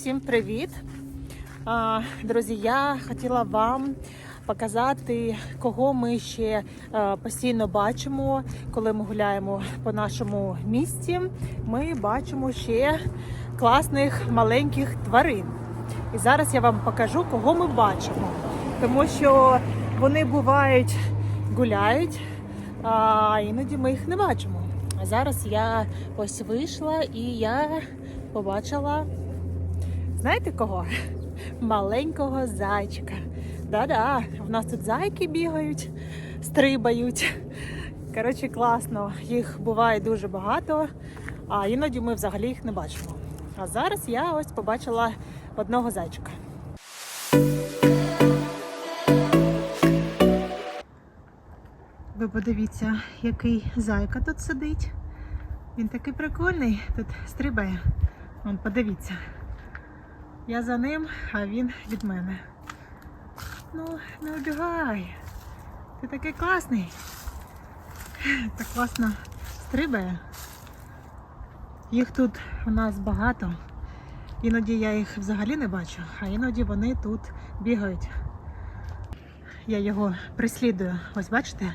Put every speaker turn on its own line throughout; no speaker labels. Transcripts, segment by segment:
Всім привіт! Друзі, я хотіла вам показати, кого ми ще е, постійно бачимо, коли ми гуляємо по нашому місті. Ми бачимо ще класних маленьких тварин. І зараз я вам покажу, кого ми бачимо. Тому що вони бувають, гуляють, а іноді ми їх не бачимо. А зараз я ось вийшла і я побачила, знаєте кого? Маленького зайчика. Да-да, в нас тут зайки бігають, стрибають. Коротше, класно. Їх буває дуже багато, а іноді ми взагалі їх не бачимо. А зараз я ось побачила одного зайчика. Ви подивіться, який зайка тут сидить. Він такий прикольний, тут стрибає. Вон, подивіться. Я за ним, а він від мене. Ну, не убігай. Ти такий класний. Так класно стрибає. Їх тут у нас багато. Іноді я їх взагалі не бачу, а іноді вони тут бігають. Я його прислідую. Ось бачите,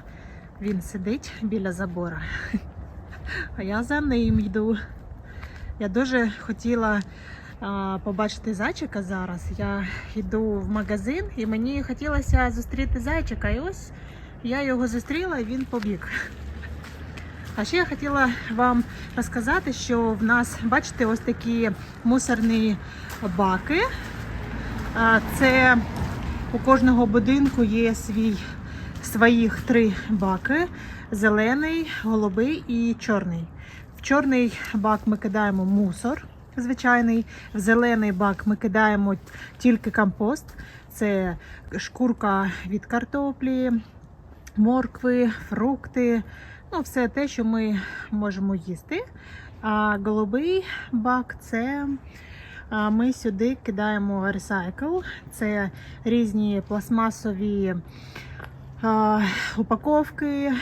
він сидить біля забора. А я за ним йду. Я дуже хотіла побачити зайчика зараз. Я йду в магазин і мені хотілося зустріти зайчика. І ось я його зустріла і він побіг. А ще я хотіла вам розказати, що в нас, бачите, ось такі мусорні баки. Це у кожного будинку є свій, своїх три баки: зелений, голубий і чорний. В чорний бак ми кидаємо мусор звичайний, в зелений бак ми кидаємо тільки компост. Це шкурка від картоплі, моркви, фрукти. Ну, все те, що ми можемо їсти. А голубий бак це ми сюди кидаємо ресайкл. Це різні пластмасові упаковки,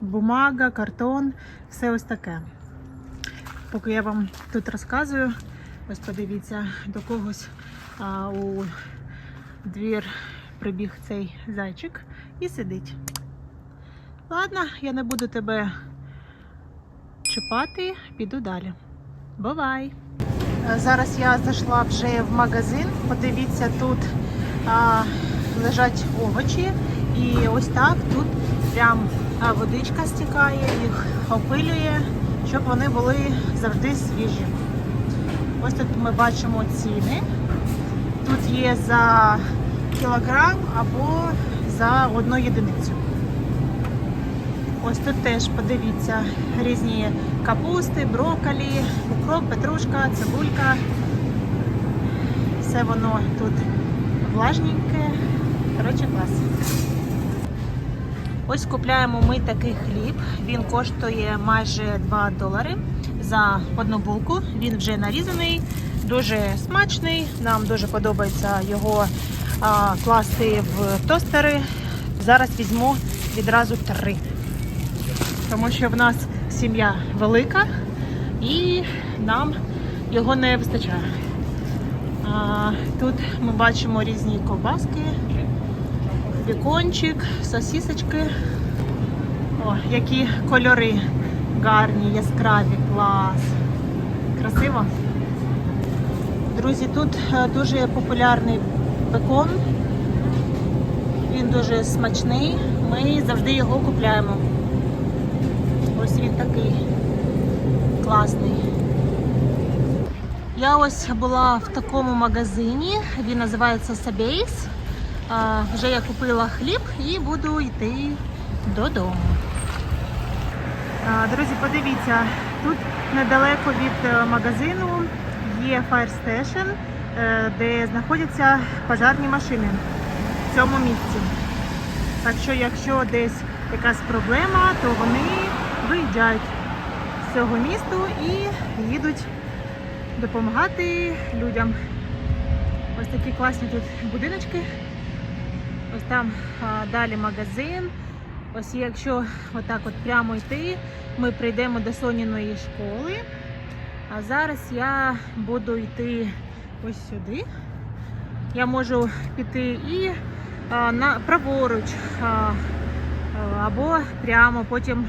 бумага, картон, все ось таке. Поки я вам тут розказую, ось подивіться, до когось у двір прибіг цей зайчик і сидить. Ладно, я не буду тебе чіпати, піду далі. Бувай! Зараз я зайшла вже в магазин. Подивіться, тут а, лежать овочі, і ось так тут прям водичка стікає, їх опилює, щоб вони були завжди свіжі. Ось тут ми бачимо ціни. Тут є за кілограм або за одну єдиницю. Ось тут теж подивіться різні капусти, брокколі, укроп, петрушка, цибулька. Все воно тут влажненьке. Коротше, клас. Ось купляємо ми такий хліб. Він коштує майже 2 долари за одну булку. Він вже нарізаний, дуже смачний. Нам дуже подобається його а, класти в тостери. Зараз візьму відразу три. Тому що в нас сім'я велика і нам його не вистачає. А, тут ми бачимо різні ковбаски, бікончик, сосісочки. О, які кольори гарні, яскраві, клас. Красиво. Друзі, тут е, дуже популярний бекон. Він дуже смачний. Ми завжди його купляємо. Ось він такий класний. Я ось була в такому магазині, він називається Сабейс. А, Вже я купила хліб і буду йти додому. А, Друзі, подивіться, тут недалеко від е, магазину є Fire Station, е, де знаходяться пожарні машини в цьому місці. Так що, якщо десь якась проблема, то вони виїжджають з цього місту і їдуть допомагати людям. Ось такі класні тут будиночки. Ось там а, далі магазин. Ось якщо отак от прямо йти, ми прийдемо до Соніної школи. А зараз я буду йти ось сюди. Я можу піти і а, на праворуч, а, або прямо потім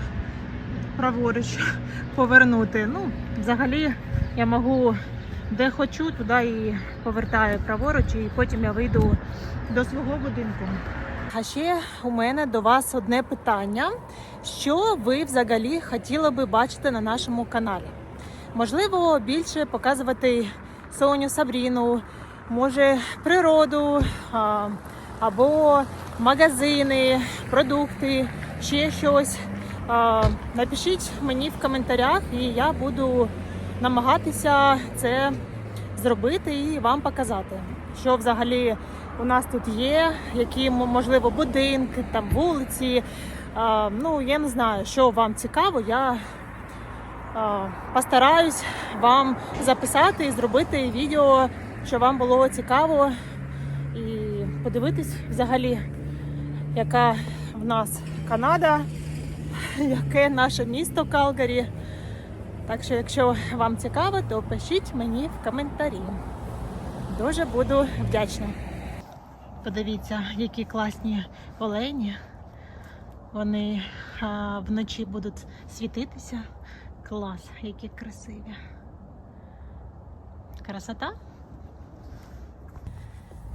праворуч повернути. Ну, взагалі я можу де хочу, туди і повертаю праворуч, і потім я вийду до свого будинку. А ще у мене до вас одне питання: що ви взагалі хотіли би бачити на нашому каналі? Можливо, більше показувати Соню Сабріну, може природу або магазини, продукти, ще щось. Напишіть мені в коментарях, і я буду намагатися це зробити і вам показати, що взагалі у нас тут є, які можливо будинки, там вулиці. Ну я не знаю, що вам цікаво. Я постараюсь вам записати і зробити відео, щоб вам було цікаво і подивитись взагалі, яка в нас Канада, яке наше місто Калгарі. Так що, якщо вам цікаво, то пишіть мені в коментарі. Дуже буду вдячна. Подивіться, які класні олені. Вони а, вночі будуть світитися. Клас, які красиві. Красота.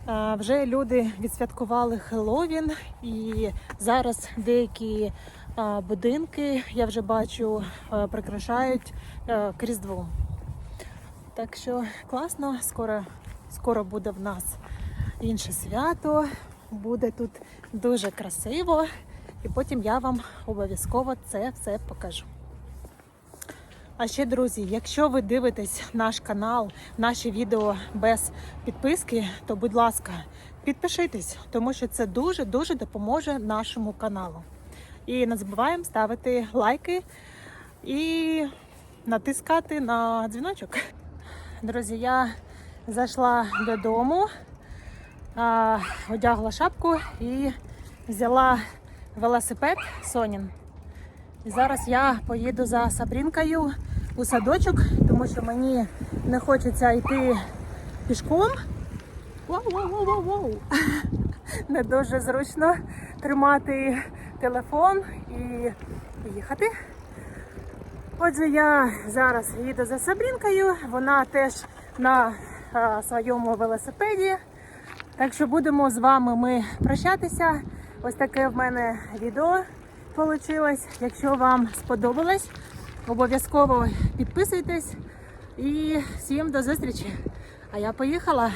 А, Вже люди відсвяткували Хеллоуін і зараз деякі будинки, я вже бачу, прикрашають а, к Різдву. Так що класно, скоро, скоро буде в нас інше свято. Буде тут дуже красиво. І потім я вам обов'язково це все покажу. А ще, друзі, якщо ви дивитесь наш канал, наші відео без підписки, то будь ласка, підпишитесь, тому що це дуже-дуже допоможе нашому каналу. І не забуваємо ставити лайки і натискати на дзвіночок. Друзі, я зайшла додому, одягла шапку і взяла велосипед Сонін. І зараз я поїду за Сабрінкою у садочок, тому що мені не хочеться йти пішком. Вау-вау-вау-вау! Не дуже зручно тримати телефон і їхати. Отже, я зараз їду за Сабрінкою, вона теж на а, своєму велосипеді. Так що будемо з вами ми прощатися. Ось таке в мене відео вийшло. Якщо вам сподобалось, обов'язково підписуйтесь і всім до зустрічі. А я поїхала.